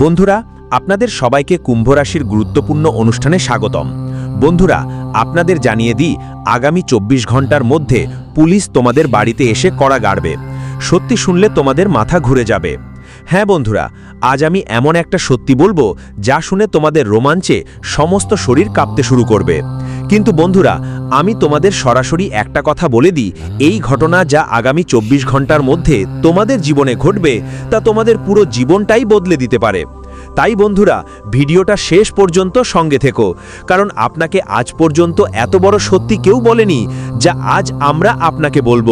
বন্ধুরা, আপনাদের সবাইকে কুম্ভ রাশির গুরুত্বপূর্ণ অনুষ্ঠানে স্বাগতম। বন্ধুরা, আপনাদের জানিয়ে দিই, আগামী চব্বিশ ঘণ্টার মধ্যে পুলিশ তোমাদের বাড়িতে এসে কড়া গাড়বে। সত্যি শুনলে তোমাদের মাথা ঘুরে যাবে। হ্যাঁ বন্ধুরা, আজ আমি এমন একটা সত্যি বলব, যা শুনে তোমাদের রোমাঞ্চে সমস্ত শরীর কাঁপতে শুরু করবে। কিন্তু বন্ধুরা, আমি তোমাদের সরাসরি একটা কথা বলে দিই। এই ঘটনা যা আগামী চব্বিশ ঘণ্টার মধ্যে তোমাদের জীবনে ঘটবে, তা তোমাদের পুরো জীবনটাই বদলে দিতে পারে। তাই বন্ধুরা, ভিডিওটা শেষ পর্যন্ত সঙ্গে থেকো, কারণ আপনাকে আজ পর্যন্ত এত বড় সত্যি কেউ বলেনি যা আজ আমরা আপনাকে বলব।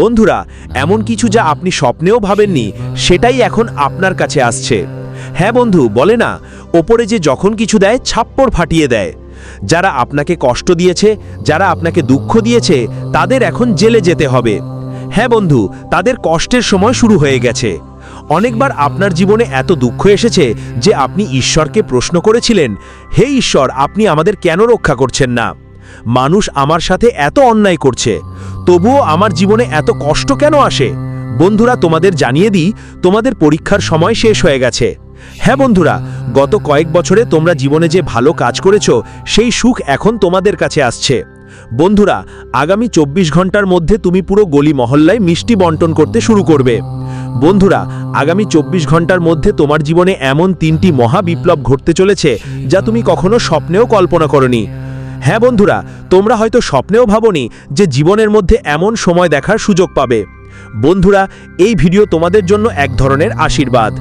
বন্ধুরা, এমন কিছু যা আপনি স্বপ্নেও ভাবেননি, সেটাই এখন আপনার কাছে আসছে। হ্যাঁ বন্ধু, বলে না, ওপরে যে যখন কিছু দেয় ছাপ্পড় ফাটিয়ে দেয়। যারা আপনাকে কষ্ট দিয়েছে, যারা আপনাকে দুঃখ দিয়েছে, তাদের এখন জেলে যেতে হবে। হ্যাঁ বন্ধু, তাদের কষ্টের সময় শুরু হয়ে গেছে। অনেকবার আপনার জীবনে এত দুঃখ এসেছে যে আপনি ঈশ্বরকে প্রশ্ন করেছিলেন, হে ঈশ্বর, আপনি আমাদের কেন রক্ষা করছেন না? মানুষ আমার সাথে এত অন্যায় করছে, তবুও আমার জীবনে এত কষ্ট কেন আসে? বন্ধুরা, তোমাদের জানিয়ে দিই, তোমাদের পরীক্ষার সময় শেষ হয়ে গেছে। হ্যাঁ বন্ধুরা, গত কয়েক বছরে তোমরা জীবনে যে ভালো কাজ করেছ, সেই সুখ এখন তোমাদের কাছে আসছে। বন্ধুরা, আগামী চব্বিশ ঘণ্টার মধ্যে তুমি পুরো গলি মহল্লায় মিষ্টি বন্টন করতে শুরু করবে। বন্ধুরা, আগামী চব্বিশ ঘণ্টার মধ্যে তোমার জীবনে এমন তিনটি মহা বিপ্লব ঘটতে চলেছে, যা তুমি কখনো স্বপ্নেও কল্পনা করনি। হ্যাঁ বন্ধুরা, তোমরা হয়তো স্বপ্নেও ভাবনি যে জীবনের মধ্যে এমন সময় দেখার সুযোগ পাবে। বন্ধুরা, এই ভিডিও তোমাদের জন্য এক ধরনের আশীর্বাদ।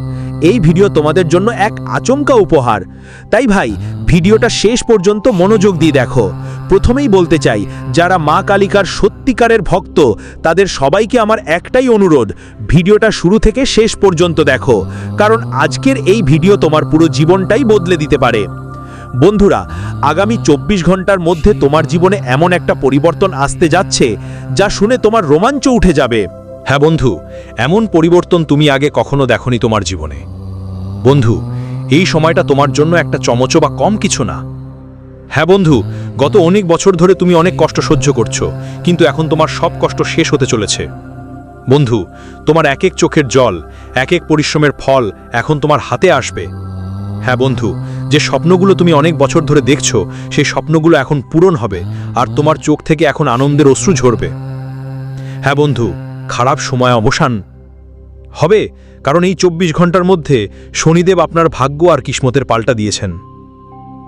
এই ভিডিও তোমাদের জন্য এক আচমকা উপহার। তাই ভাই, ভিডিওটা শেষ পর্যন্ত মনোযোগ দিয়ে দেখো। প্রথমেই বলতে চাই, যারা মা কালিকার সত্যিকারের ভক্ত, তাদের সবাইকে আমার একটাই অনুরোধ, ভিডিওটা শুরু থেকে শেষ পর্যন্ত দেখো। কারণ আজকের এই ভিডিও তোমার পুরো জীবনটাই বদলে দিতে পারে। বন্ধুরা, আগামী চব্বিশ ঘণ্টার মধ্যে তোমার জীবনে এমন একটা পরিবর্তন আসতে যাচ্ছে, যা শুনে তোমার রোমাঞ্চ উঠে যাবে। হ্যাঁ বন্ধু, এমন পরিবর্তন তুমি আগে কখনো দেখনি তোমার জীবনে। বন্ধু, এই সময়টা তোমার জন্য একটা চমচো বা কম কিছু না। হ্যাঁ বন্ধু, গত অনেক বছর ধরে তুমি অনেক কষ্ট সহ্য করছ, কিন্তু এখন তোমার সব কষ্ট শেষ হতে চলেছে। বন্ধু, তোমার এক এক চোখের জল, এক এক পরিশ্রমের ফল এখন তোমার হাতে আসবে। হ্যাঁ বন্ধু, যে স্বপ্নগুলো তুমি অনেক বছর ধরে দেখছ, সেই স্বপ্নগুলো এখন পূরণ হবে, আর তোমার চোখ থেকে এখন আনন্দের অশ্রু ঝরবে। হ্যাঁ বন্ধু, খারাপ সময় অবসান হবে কারণ এই চব্বিশ ঘণ্টার মধ্যে শনিদেব আপনার ভাগ্য আর কিসমতের পাল্টা দিয়েছেন।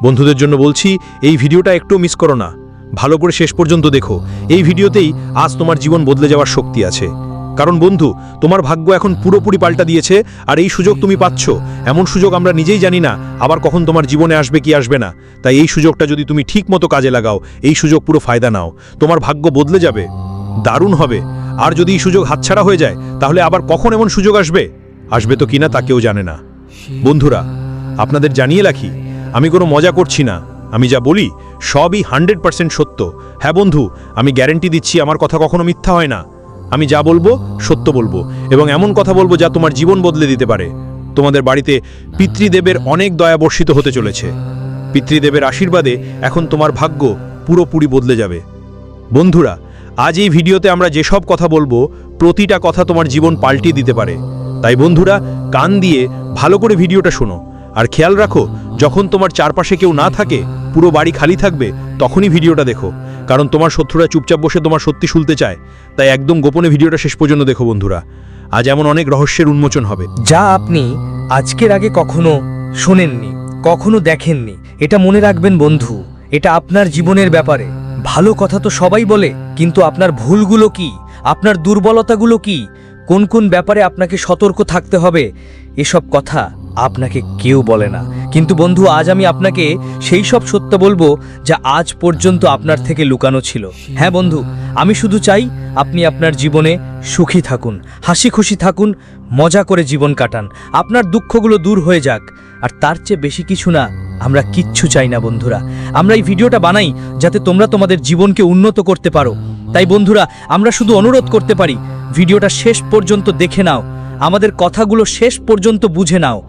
বন্ধুদের জন্য বলছি, এই ভিডিওটা একটু মিস করো না। ভালো করে শেষ পর্যন্ত দেখো। এই ভিডিওতেই আজ তোমার জীবন বদলে যাওয়ার শক্তি আছে। কারণ বন্ধু, তোমার ভাগ্য এখন পুরোপুরি পাল্টা দিয়েছে, আর এই সুযোগ তুমি পাচ্ছ। এমন সুযোগ আমরা নিজেই জানি না, আবার কখন তোমার জীবনে আসবে কি আসবে না। তাই এই সুযোগটা যদি তুমি ঠিক মতো কাজে লাগাও, এই সুযোগ পুরো ফায়দা নাও। তোমার ভাগ্য বদলে যাবে। দারুণ হবে। আর যদি এই সুযোগ হাতছাড়া হয়ে যায়, তাহলে আবার কখন এমন সুযোগ আসবে? আসবে তো কিনা তা কেউ জানে না। বন্ধুরা, আপনাদের জানিয়ে রাখি, আমি কোনো মজা করছি না। আমি যা বলি, সবই হান্ড্রেড পার্সেন্ট সত্য। হ্যাঁ বন্ধু, আমি গ্যারেন্টি দিচ্ছি, আমার কথা কখনো মিথ্যা হয় না। আমি যা বলব, সত্য বলব, এবং এমন কথা বলব যা তোমার জীবন বদলে দিতে পারে। তোমাদের বাড়িতে পিতৃদেবের অনেক দয়া বর্ষিত হতে চলেছে। পিতৃদেবের আশীর্বাদে এখন তোমার ভাগ্য পুরোপুরি বদলে যাবে। বন্ধুরা, আজ এই ভিডিওতে আমরা যেসব কথা বলব, প্রতিটা কথা তোমার জীবন পাল্টিয়ে দিতে পারে। তাই বন্ধুরা, কান দিয়ে ভালো করে ভিডিওটা শোনো। আর খেয়াল রাখো, যখন তোমার চারপাশে কেউ না থাকে, পুরো বাড়ি খালি থাকবে, তখনই ভিডিওটা দেখো। কারণ তোমার শত্রুরা চুপচাপ বসে তোমার সত্যি শুনতে চায়। তাই একদম গোপনে ভিডিওটা শেষ পর্যন্ত দেখো বন্ধুরা। আজ এমন অনেক রহস্যের উন্মোচন হবে। যা আপনি আজকের আগে কখনো শোনেননি, কখনো দেখেননি, এটা মনে রাখবেন বন্ধু, এটা আপনার জীবনের ব্যাপারে। ভালো কথা তো সবাই বলে, কিন্তু আপনার ভুলগুলো কি? আপনার দুর্বলতাগুলো কি? কোন কোন ব্যাপারে আপনাকে সতর্ক থাকতে হবে, এসব কথা আপনাকে কেউ বলে না। কিন্তু বন্ধু, আজ আমি আপনাকে সেই সব সত্য বলব যা আজ পর্যন্ত আপনার থেকে লুকানো ছিল। হ্যাঁ বন্ধু, আমি শুধু চাই আপনি আপনার জীবনে সুখী থাকুন হাসি খুশি থাকুন, মজা করে জীবন কাটান। আপনার দুঃখগুলো দূর হয়ে যাক, আর তার চেয়ে বেশি কিছু না আমরা কিচ্ছু চাই না বন্ধুরা। আমরা এই ভিডিওটা বানাই যাতে তোমরা তোমাদের জীবনকে উন্নত করতে পারো। তাই বন্ধুরা, আমরা শুধু অনুরোধ করতে পারি ভিডিওটা শেষ পর্যন্ত দেখে নাও। আমাদের কথাগুলো শেষ পর্যন্ত বুঝে নাও।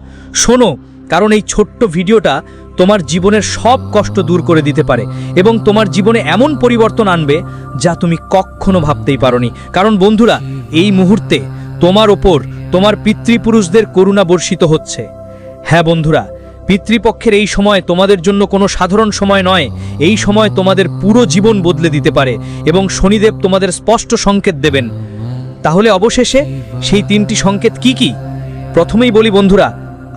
শোনো, কারণ এই ছোট্ট ভিডিওটা তোমার জীবনের সব কষ্ট দূর করে দিতে পারে এবং তোমার জীবনে এমন পরিবর্তন আনবে যা তুমি কখনো ভাবতেই পারোনি। কারণ বন্ধুরা, এই মুহূর্তে তোমার ওপর তোমার পিতৃপুরুষদের করুণা বর্ষিত হচ্ছে। হ্যাঁ বন্ধুরা, পিতৃপক্ষের এই সময় তোমাদের জন্য কোনো সাধারণ সময় নয়। এই সময় তোমাদের পুরো জীবন বদলে দিতে পারে এবং শনিদেব তোমাদের স্পষ্ট সংকেত দেবেন। তাহলে অবশেষে সেই তিনটি সংকেত কি কি? প্রথমেই বলি বন্ধুরা,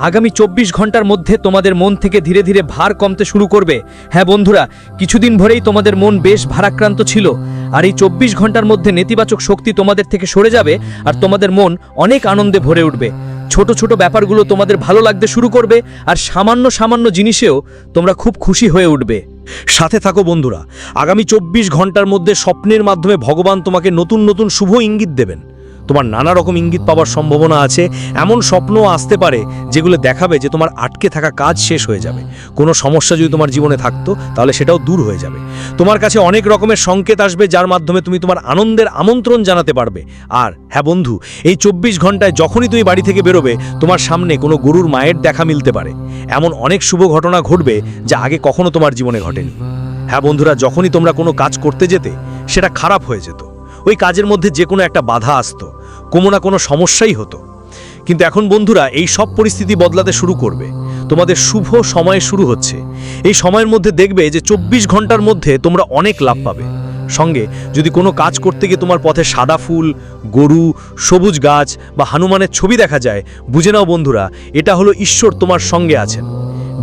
আগামী চব্বিশ ঘণ্টার মধ্যে তোমাদের মন থেকে ধীরে ধীরে ভার কমতে শুরু করবে। হ্যাঁ বন্ধুরা, কিছুদিন ভরেই তোমাদের মন বেশ ভারাক্রান্ত ছিল, আর এই চব্বিশ ঘণ্টার মধ্যে নেতিবাচক শক্তি তোমাদের থেকে সরে যাবে, আর তোমাদের মন অনেক আনন্দে ভরে উঠবে। ছোট ছোট ব্যাপারগুলো তোমাদের ভালো লাগতে শুরু করবে, আর সামান্য সামান্য জিনিসেও তোমরা খুব খুশি হয়ে উঠবে। সাথে থাকো বন্ধুরা, আগামী চব্বিশ ঘণ্টার মধ্যে স্বপ্নের মাধ্যমে ভগবান তোমাকে নতুন নতুন শুভ ইঙ্গিত দেবেন। তোমার নানা রকম ইঙ্গিত পাওয়ার সম্ভাবনা আছে, এমন স্বপ্নও আসতে পারে যেগুলো দেখাবে যে তোমার আটকে থাকা কাজ শেষ হয়ে যাবে। কোনো সমস্যা যদি তোমার জীবনে থাকতো, তাহলে সেটাও দূর হয়ে যাবে। তোমার কাছে অনেক রকমের সংকেত আসবে যার মাধ্যমে তুমি তোমার আনন্দের আমন্ত্রণ জানাতে পারবে। আর হ্যাঁ বন্ধু, এই চব্বিশ ঘন্টায় যখনই তুমি বাড়ি থেকে বেরোবে, তোমার সামনে কোনো গরুর মায়ের দেখা মিলতে পারে। এমন অনেক শুভ ঘটনা ঘটবে যা আগে কখনো তোমার জীবনে ঘটেনি। হ্যাঁ বন্ধুরা, যখনই তোমরা কোনো কাজ করতে যেতে, সেটা খারাপ হয়ে যেত। ওই কাজের মধ্যে যে কোনো একটা বাধা আসতো, কোনো না কোনো সমস্যাই হতো। কিন্তু এখন বন্ধুরা, এই সব পরিস্থিতি বদলাতে শুরু করবে। তোমাদের শুভ সময় শুরু হচ্ছে। এই সময়ের মধ্যে দেখবে যে চব্বিশ ঘণ্টার মধ্যে তোমরা অনেক লাভ পাবে। সঙ্গে, যদি কোনো কাজ করতে গিয়ে তোমার পথে সাদা ফুল, গরু, সবুজ গাছ বা হনুমানের ছবি দেখা যায়, বুঝে নাও বন্ধুরা, এটা হলো ঈশ্বর তোমার সঙ্গে আছেন।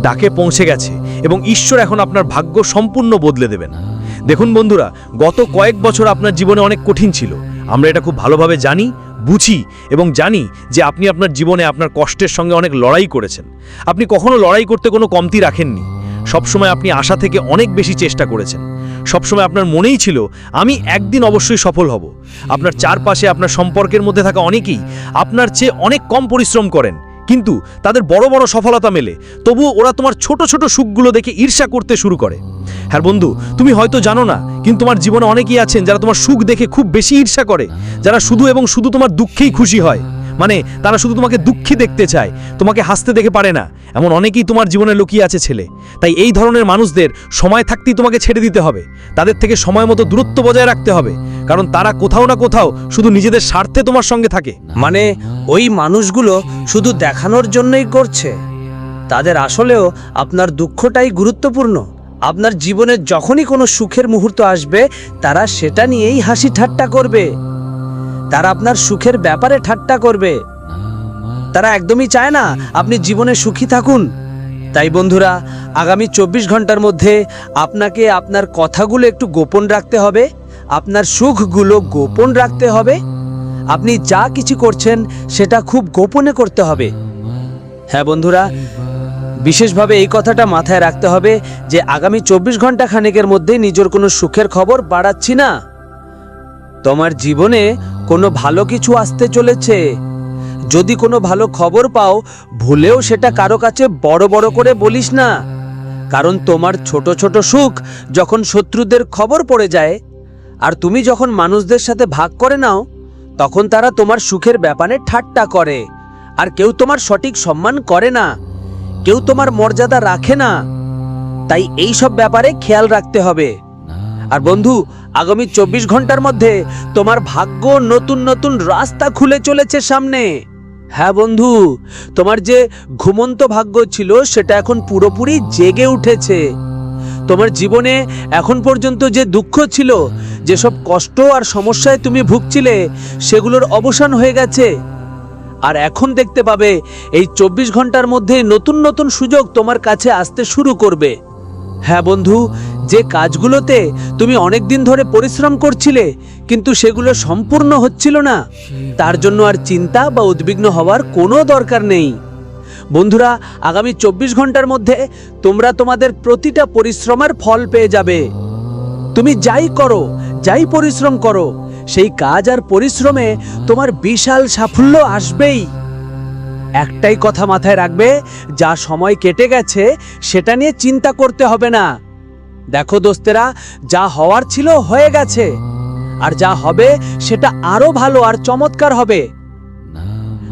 ডাকে পৌঁছে গেছে এবং ঈশ্বর এখন আপনার ভাগ্য সম্পূর্ণ বদলে দেবেন। দেখুন বন্ধুরা, গত কয়েক বছর আপনার জীবনে অনেক কঠিন ছিল। আমরা এটা খুব ভালোভাবে জানি, বুঝি এবং জানি যে আপনি আপনার জীবনে আপনার কষ্টের সঙ্গে অনেক লড়াই করেছেন। আপনি কখনো লড়াই করতে কোনো কমতি রাখেননি। সবসময় আপনি আশা থেকে অনেক বেশি চেষ্টা করেছেন। সবসময় আপনার মনেই ছিল, আমি একদিন অবশ্যই সফল হব। আপনার চারপাশে আপনার সম্পর্কের মধ্যে থাকা অনেকেই আপনার চেয়ে অনেক কম পরিশ্রম করেন। কিন্তু তাদের বড় বড় সফলতা মেলে। তবুও ওরা তোমার ছোট ছোট সুখগুলো দেখে ঈর্ষা করতে শুরু করে। হ্যাঁ বন্ধু, তুমি হয়তো জানো না, কিন্তু তোমার জীবনে অনেকেই আছেন যারা তোমার সুখ দেখে খুব বেশি ঈর্ষা করে, যারা শুধু এবং শুধু তোমার দুঃখেই খুশি হয়। মানে তারা শুধু তোমাকে দুঃখী দেখতে চায়, তোমাকে হাসতে দেখে পারে না। এমন অনেকেই তোমার জীবনে লুকিয়ে আছে ছেলে। তাই এই ধরনের মানুষদের সময় থাকতেই তোমাকে ছেড়ে দিতে হবে। তাদের থেকে সময় মতো দূরত্ব বজায় রাখতে হবে। কারণ তারা কোথাও না কোথাও শুধু নিজেদের স্বার্থে তোমার সঙ্গে থাকে। মানে ওই মানুষগুলো শুধু দেখানোর জন্যই করছে। তাদের আসলেও আপনার দুঃখটাই গুরুত্বপূর্ণ। আপনার জীবনে যখনই কোনো সুখের মুহূর্ত আসবে, তারা সেটা নিয়েই হাসি ঠাট্টা করবে। তারা আপনার সুখের ব্যাপারে ঠাট্টা করবে। তারা একদমই চায় না আপনি জীবনে সুখী থাকুন। তাই বন্ধুরা, আগামী চব্বিশ ঘণ্টার মধ্যে আপনাকে আপনার কথাগুলো একটু গোপন রাখতে হবে। আপনার সুখগুলো গোপন রাখতে হবে। আপনি যা কিছু করছেন, সেটা খুব গোপনে করতে হবে। হ্যাঁ বন্ধুরা, বিশেষভাবে এই কথাটা মাথায় রাখতে হবে যে আগামী চব্বিশ ঘণ্টা খানেকের মধ্যে নিজের কোনো সুখের খবর বাড়াচ্ছি না। তোমার জীবনে কোনো ভালো কিছু আসতে চলেছে। যদি কোনো ভালো খবর পাও, ভুলেও সেটা কারও কাছে বড় বড় করে বলিস না। কারণ তোমার ছোট ছোট সুখ যখন শত্রুদের খবর পড়ে যায়, আর তুমি যখন মানুষদের সাথে ভাগ করে নাও তখন তারা তোমার সুখের ব্যাপারে ঠাট্টা করে। আর কেউ তোমার সঠিক সম্মান করে না। কেউ তোমার মর্যাদা রাখে না। তাই এই সব ব্যাপারে খেয়াল রাখতে হবে। আর বন্ধু, আগামী চব্বিশ ঘণ্টার মধ্যে তোমার ভাগ্য নতুন নতুন রাস্তা খুলে চলেছে সামনে। হ্যাঁ বন্ধু, তোমার যে ঘুমন্ত ভাগ্য ছিল, সেটা এখন পুরোপুরি জেগে উঠেছে। তোমার জীবনে এখন পর্যন্ত যে দুঃখ ছিল যেসব কষ্ট আর সমস্যায় তুমি ভুগছিলে, সেগুলোর অবসান হয়ে গেছে। আর এখন দেখতে পাবে, এই চব্বিশ ঘণ্টার মধ্যে নতুন নতুন সুযোগ তোমার কাছে আসতে শুরু করবে। হ্যাঁ বন্ধু, যে কাজগুলোতে তুমি অনেক দিন ধরে পরিশ্রম করছিলে, কিন্তু সেগুলো সম্পূর্ণ হচ্ছিল না। তার জন্য আর চিন্তা বা উদ্বিগ্ন হওয়ার কোনো দরকার নেই। বন্ধুরা, আগামী চব্বিশ ঘণ্টার মধ্যে তোমরা তোমাদের প্রতিটা পরিশ্রমের ফল পেয়ে যাবে। তুমি যাই করো যাই পরিশ্রম করো, সেই কাজ আর পরিশ্রমে তোমার বিশাল সাফল্য আসবেই। একটাই কথা মাথায় রাখবে, যা সময় কেটে গেছে, সেটা নিয়ে চিন্তা করতে হবে না। দেখো দোস্তেরা, যা হওয়ার ছিল হয়ে গেছে, আর যা হবে সেটা আরও ভালো আর চমৎকার হবে।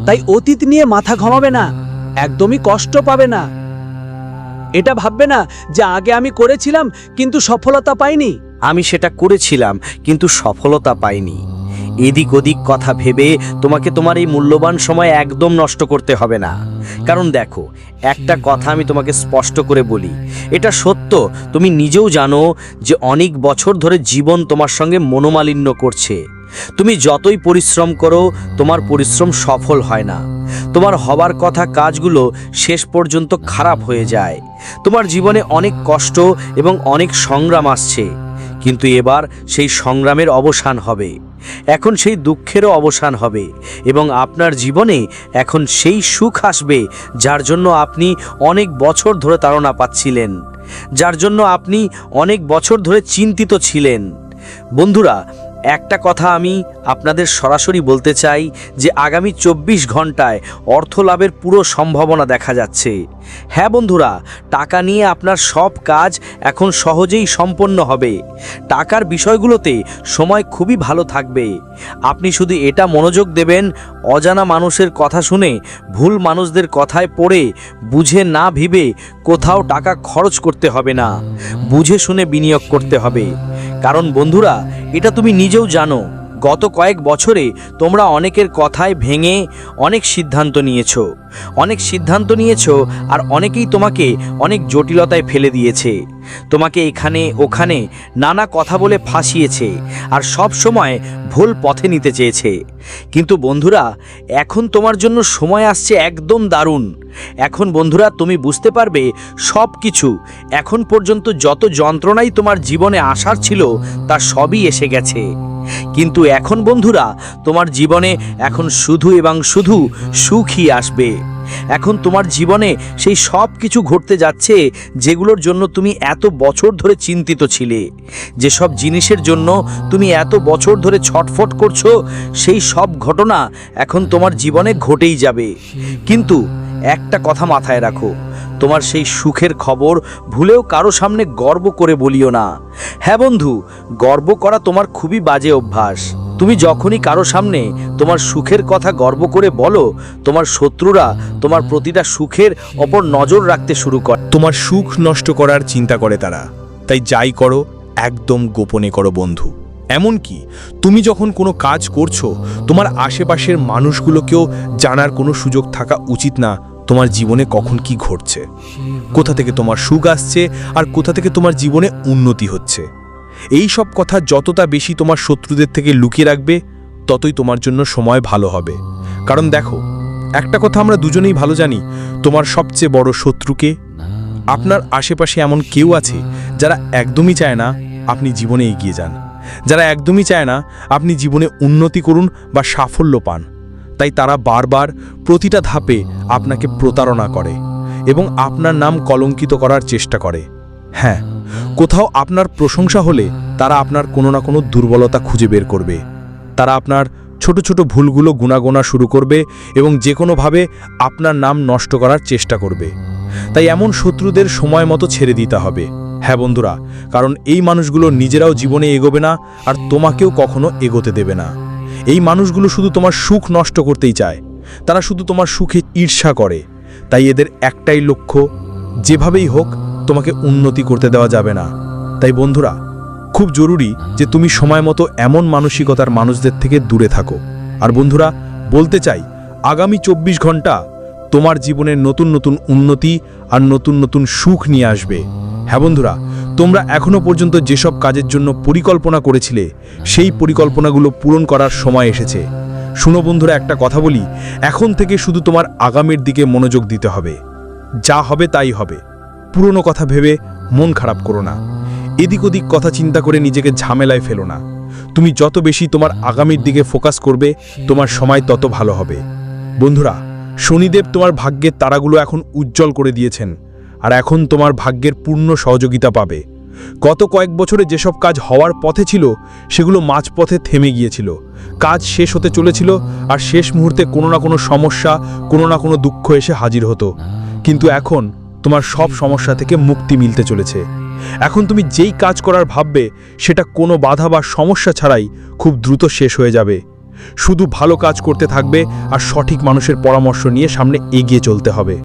তাই অতীত নিয়ে মাথা ঘমাবে না, একদমই কষ্ট পাবে না। এটা ভাববে না যে আগে আমি করেছিলাম, কিন্তু সফলতা পাইনি। আমি সেটা করেছিলাম, কিন্তু সফলতা পাইনি। এদিক ওদিক কথা ভেবে তোমাকে তোমার এই মূল্যবান সময় একদম নষ্ট করতে হবে না। কারণ দেখো, একটা কথা আমি তোমাকে স্পষ্ট করে বলি। এটা সত্য, তুমি নিজেও জানো যে অনেক বছর ধরে জীবন তোমার সঙ্গে মনোমালিন্য করছে। তুমি যতই পরিশ্রম করো, তোমার পরিশ্রম সফল হয় না। তোমার হবার কথা কাজগুলো শেষ পর্যন্ত খারাপ হয়ে যায়। তোমার জীবনে অনেক কষ্ট এবং অনেক সংগ্রাম আসছে। কিন্তু এবার সেই সংগ্রামের অবসান হবে। এখন সেই দুঃখেরও অবসান হবে এবং আপনার জীবনে এখন সেই সুখ আসবে যার জন্য আপনি অনেক বছর ধরে তাড়না পাচ্ছিলেন। যার জন্য আপনি অনেক বছর ধরে চিন্তিত ছিলেন। বন্ধুরা একটা কথা আমি আপনাদের সরাসরি বলতে চাই যে আগামী চব্বিশ ঘন্টায় অর্থ লাভের পুরো সম্ভাবনা দেখা যাচ্ছে। হ্যাঁ বন্ধুরা, টাকা নিয়ে আপনার সব কাজ এখন সহজেই সম্পন্ন হবে। টাকার বিষয়গুলোতে সময় খুবই ভালো থাকবে। আপনি শুধু এটা মনোযোগ দেবেন, অজানা মানুষের কথা শুনে ভুল মানুষদের কথায় পড়ে বুঝে না ভিবে কোথাও টাকা খরচ করতে হবে না। বুঝে শুনে বিনিয়োগ করতে হবে। কারণ বন্ধুরা এটা তুমি নিজেও জানো। গত কয়েক বছরে তোমরা অনেকের কথায় ভেঙে অনেক সিদ্ধান্ত নিয়েছো। অনেক সিদ্ধান্ত নিয়েছো আর অনেকেই তোমাকে অনেক জটিলতায় ফেলে দিয়েছে। তোমাকে এখানে, ওখানে নানা কথা বলে ফাঁসিয়েছে আর সব সময় ভুল পথে নিতে চেয়েছে। কিন্তু বন্ধুরা, এখন তোমার জন্য সময় আসছে একদম দারুণ। এখন বন্ধুরা, তুমি বুঝতে পারবে সব কিছু এখন পর্যন্ত যত যন্ত্রণাই তোমার জীবনে আসার ছিল, তা সবই এসে গেছে। কিন্তু এখন, বন্ধুরা, তোমার জীবনে এখন শুধু এবং শুধু সুখই আসবে। এখন তোমার জীবনে সেই সব কিছু ঘটতে যাচ্ছে যেগুলোর জন্য তুমি এত বছর ধরে চিন্তিত ছিলে। যেসব জিনিসের জন্য তুমি এত বছর ধরে ছটফট করছ, সেই সব ঘটনা এখন তোমার জীবনে ঘটেই যাবে। কিন্তু একটা কথা মাথায় রাখো, তোমার সেই সুখের খবর ভুলেও কারও সামনে গর্ব করে বলিও না। হ্যাঁ বন্ধু, গর্ব করা তোমার খুবই বাজে অভ্যাস। তুমি যখনই কারও সামনে তোমার সুখের কথা গর্ব করে বলো, তোমার শত্রুরা তোমার প্রতিটা সুখের ওপর নজর রাখতে শুরু করে। তোমার সুখ নষ্ট করার চিন্তা করে তারা। তাই যাই করো, একদম গোপনে করো বন্ধু। এমনকি তুমি যখন কোনো কাজ করছ, তোমার আশেপাশের মানুষগুলোকেও জানার কোনো সুযোগ থাকা উচিত না। তোমার জীবনে কখন কি ঘটছে? কোথা থেকে তোমার সুখ আসছে আর কোথা থেকে তোমার জীবনে উন্নতি হচ্ছে? এই সব কথা যতটা বেশি তোমার শত্রুদের থেকে লুকিয়ে রাখবে, ততই তোমার জন্য সময় ভালো হবে। কারণ দেখো, একটা কথা আমরা দুজনেই ভালো জানি, তোমার সবচেয়ে বড় শত্রুকে, আপনার আশেপাশে এমন কেউ আছে যারা একদমই চায় না আপনি জীবনে এগিয়ে যান। যারা একদমই চায় না আপনি জীবনে উন্নতি করুন বা সাফল্য পান। তাই তারা বারবার প্রতিটা ধাপে আপনাকে প্রতারণা করে এবং আপনার নাম কলঙ্কিত করার চেষ্টা করে। হ্যাঁ কোথাও আপনার প্রশংসা হলে তারা আপনার কোনো না কোনো দুর্বলতা খুঁজে বের করবে। তারা আপনার ছোট ছোট ভুলগুলো গুণাগোনা শুরু করবে এবং যে কোনোভাবে আপনার নাম নষ্ট করার চেষ্টা করবে। তাই এমন শত্রুদের সময় মতো ছেড়ে দিতে হবে। হ্যাঁ বন্ধুরা, কারণ এই মানুষগুলো নিজেরাও জীবনে এগোবে না আর তোমাকেও কখনো এগোতে দেবে না। এই মানুষগুলো শুধু তোমার সুখ নষ্ট করতেই চায়। তারা শুধু তোমার সুখে ঈর্ষা করে। তাই এদের একটাই লক্ষ্য, যেভাবেই হোক তোমাকে উন্নতি করতে দেওয়া যাবে না। তাই বন্ধুরা, খুব জরুরি যে তুমি সময় মতো এমন মানসিকতার মানুষদের থেকে দূরে থাকো। আর বন্ধুরা, বলতে চাই, আগামী চব্বিশ ঘণ্টা তোমার জীবনের নতুন নতুন উন্নতি আর নতুন নতুন সুখ নিয়ে আসবে। হ্যাঁ বন্ধুরা তোমরা এখনও পর্যন্ত যেসব কাজের জন্য পরিকল্পনা করেছিলে, সেই পরিকল্পনাগুলো পূরণ করার সময় এসেছে। শুনো বন্ধুরা, একটা কথা বলি, এখন থেকে শুধু তোমার আগামীর দিকে মনোযোগ দিতে হবে। যা হবে তাই হবে। পুরনো কথা ভেবে মন খারাপ করো না। এদিক ওদিক কথা চিন্তা করে নিজেকে ঝামেলায় ফেলো না। তুমি যত বেশি তোমার আগামীর দিকে ফোকাস করবে, তোমার সময় তত ভালো হবে। বন্ধুরা, শনিদেব তোমার ভাগ্যের তারাগুলো এখন উজ্জ্বল করে দিয়েছেন, আর এখন তোমার ভাগ্যের পূর্ণ সহযোগিতা পাবে। গত কয়েক বছরে যেসব কাজ হওয়ার পথে ছিল, সেগুলো মাঝপথে থেমে গিয়েছিল। কাজ শেষ হতে চলেছিল আর শেষ মুহূর্তে কোনো না কোনো সমস্যা, কোনো না কোনো দুঃখ এসে হাজির হতো। কিন্তু এখন তোমার সব সমস্যা থেকে মুক্তি মিলতে চলেছে। এখন তুমি যেই কাজ করার ভাববে, সেটা কোনো বাধা বা সমস্যা ছাড়াই খুব দ্রুত শেষ হয়ে যাবে। শুধু ভালো কাজ করতে থাকবে আর সঠিক মানুষের পরামর্শ নিয়ে সামনে এগিয়ে চলতে হবে।